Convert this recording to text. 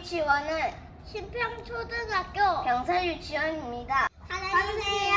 유치원은 신평초등학교 병사유치원입니다. 하나님